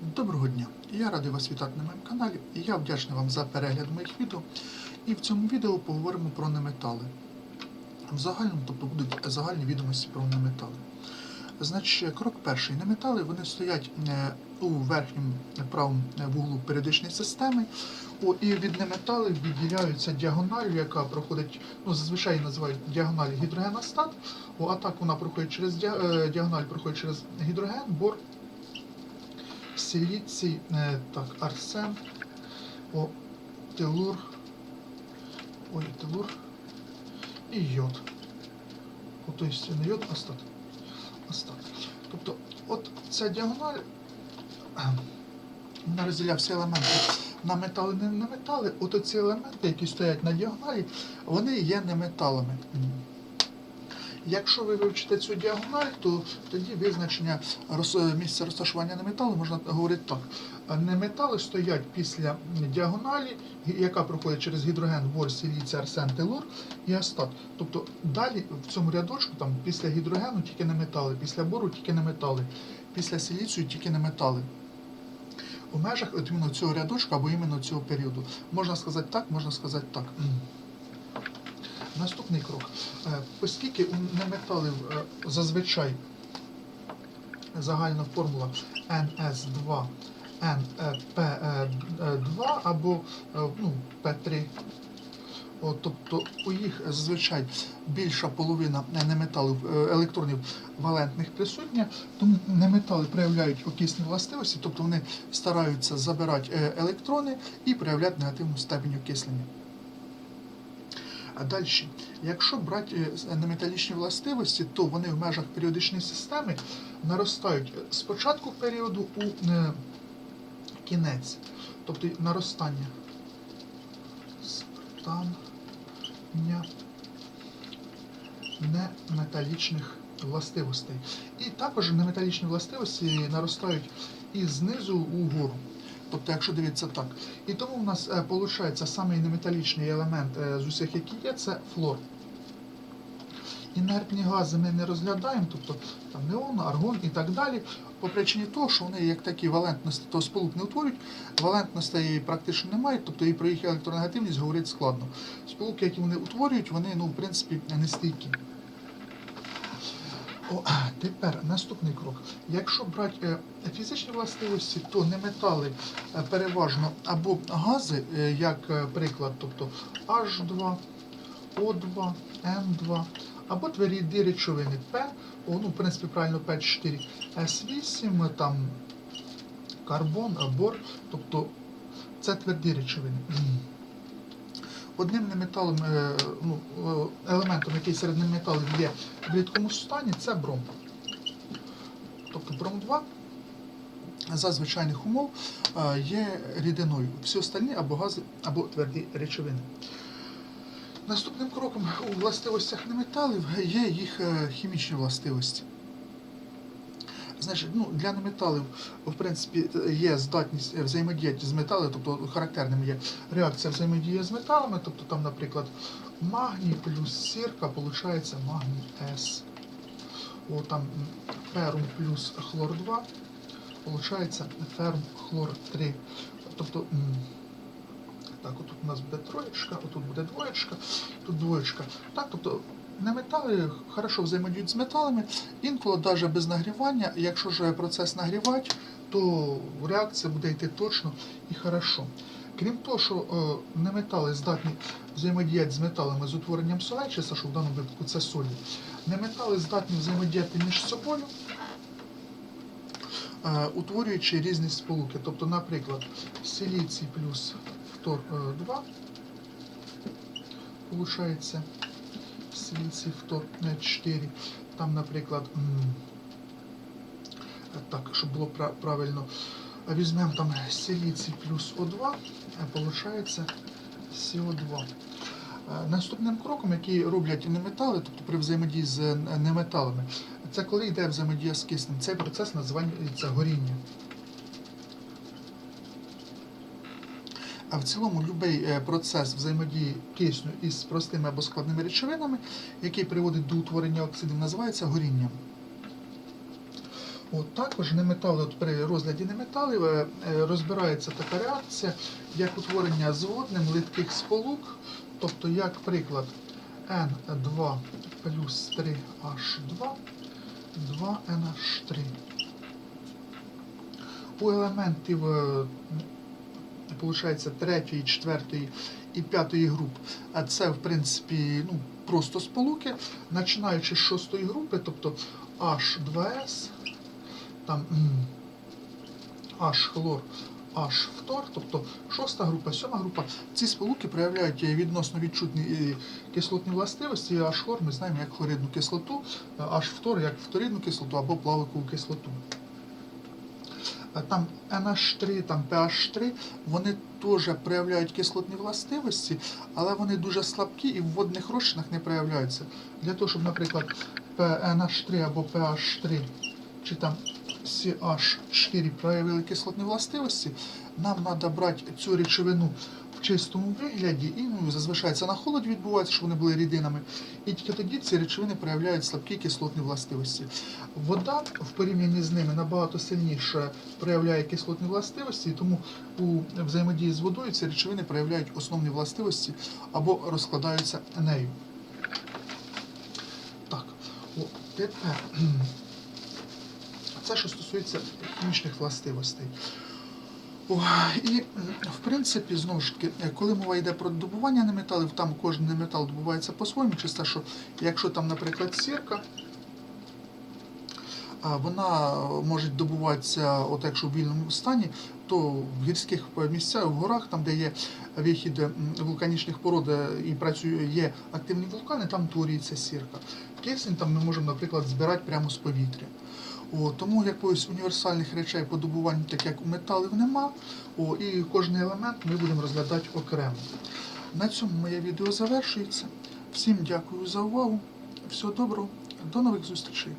Доброго дня! Я радий вас вітати на моєму каналі. Я вдячний вам за перегляд моїх відео. І в цьому відео поговоримо про неметали. В загальному, тобто будуть загальні відомості про неметали. Значить, крок перший. Неметали вони стоять е, у верхньому правому вуглу періодичної системи. О, і від неметалів відділяються діагональ, яка проходить, ну зазвичай називають діагональ гідрогеностат. О, а так вона проходить через е, діагональ проходить через гідроген, бор, силіцій, е, так, арсен, о, телур, ой, телур і йод. Тобто не йод, а стат. Астат. Тобто, от ця діагональ, вона розділяє всі елементи на метали не на метали. От ці елементи, які стоять на діагоналі, вони є не металами. Якщо ви вивчите цю діагональ, то тоді визначення місця розташування неметалу можна говорити так. Неметали стоять після діагоналі, яка проходить через гідроген, бор, силіцій, арсен, телур і астат. Тобто далі в цьому рядочку там після гідрогену тільки не метали, після бору тільки не метали, після силіцію тільки не метали. У межах от цього рядочку або іменно цього періоду. Можна сказати так, можна сказати так. Наступний крок. Е, Оскільки у неметалів е, зазвичай загальна формула NS2, NP2 або е, ну, P3, От, тобто у їх зазвичай більша половина неметалів, електронів валентних присутня, тому неметали проявляють окисні властивості, тобто вони стараються забирати електрони і проявляти негативну степень окислення. А далі, якщо брати е, неметалічні властивості, то вони в межах періодичної системи наростають з початку періоду у е, кінець, тобто наростання. Стання неметалічних властивостей. І також неметалічні властивості наростають і знизу угору. Тобто, якщо дивитися так. І тому в нас виходить самий неметалічний елемент е, з усіх, які є, це флор. Інертні гази ми не розглядаємо, тобто там неон, аргон і так далі, по причині того, що вони як такі валентності, то сполук не утворюють, валентностей практично немає, тобто і про їх електронегативність говорити складно. Сполуки, які вони утворюють, вони ну, в принципі не стійкі. О, тепер наступний крок. Якщо брати е, фізичні властивості, то не метали е, переважно або гази, е, як приклад, тобто H2, O2, N2, або тверді речовини P, о, ну, в принципі, правильно P4, S8, там карбон, бор, тобто це тверді речовини. Одним неметалом, е, ну, е, елементом, який серед неметалів є в рідкому стані, це бром. Тобто бром 2 за звичайних умов е, є рідиною. Всі остальні або гази, або тверді речовини. Наступним кроком у властивостях неметалів є їх хімічні властивості. Значить, ну, для неметалів, в принципі, є здатність взаємодіяти з металами, тобто характерним є реакція взаємодії з металами, тобто там, наприклад, магній плюс сірка, виходить магній С. О, там ферум плюс хлор 2, виходить ферум хлор 3. Тобто, так, отут у нас буде троєчка, отут буде двоєчка, тут двоєчка. Так, тобто неметали хорошо взаємодіють з металами, інколи навіть без нагрівання, якщо ж процес нагрівати, то реакція буде йти точно і хорошо. Крім того, що е, неметали здатні взаємодіяти з металами з утворенням солечиса, що в даному випадку це солі, неметали здатні взаємодіяти між собою, е, утворюючи різні сполуки. Тобто, наприклад, силіцій плюс фтор 2, виходить, силіцій фтор 4, там, наприклад, так, щоб було правильно, візьмемо там силіцій плюс О2, виходить СО2. Е, Наступним кроком, який роблять неметали, тобто при взаємодії з е, неметалами, це коли йде взаємодія з киснем. Цей процес називається горіння. А в цілому будь-який процес взаємодії кисню із простими або складними речовинами, який приводить до утворення оксидів, називається горінням. От також неметали, от при розгляді неметалів е, е, розбирається така реакція, як утворення з водним литких сполук, тобто, як приклад, N2 плюс 3H2, 2NH3. У елементів Получається третьої, четвертої і п'ятої груп. А це, в принципі, ну, просто сполуки, починаючи з шостої групи, тобто H2S, там H хлор, H фтор, тобто шоста група, сьома група. Ці сполуки проявляють відносно відчутні е, кислотні властивості. H хлор ми знаємо як хлоридну кислоту, H фтор як фторидну кислоту або плавикову кислоту. Там NH3, там PH3, вони теж проявляють кислотні властивості, але вони дуже слабкі і в водних розчинах не проявляються. Для того, щоб, наприклад, NH3 або PH3 чи там CH4 проявили кислотні властивості, нам треба брати цю речовину чистому вигляді і ну, зазвичай це на холоді відбувається, щоб вони були рідинами. І тільки тоді ці речовини проявляють слабкі кислотні властивості. Вода в порівнянні з ними набагато сильніше проявляє кислотні властивості, тому у взаємодії з водою ці речовини проявляють основні властивості або розкладаються нею. Так, о, тепер це що стосується хімічних властивостей. І, в принципі, знову ж таки, е, коли мова йде про добування неметалів, там кожен неметал добувається по-своєму, чисто, що якщо там, наприклад, сірка, вона може добуватися, от якщо в вільному стані, то в гірських місцях, в горах, там, де є вихід вулканічних пород е, і працює є активні вулкани, там творюється сірка. Кисень там ми можемо, наприклад, збирати прямо з повітря. О, тому якоїсь універсальних речей по добуванню, так як у металів, нема. О, і кожний елемент ми будемо розглядати окремо. На цьому моє відео завершується. Всім дякую за увагу. Всього доброго, до нових зустрічей.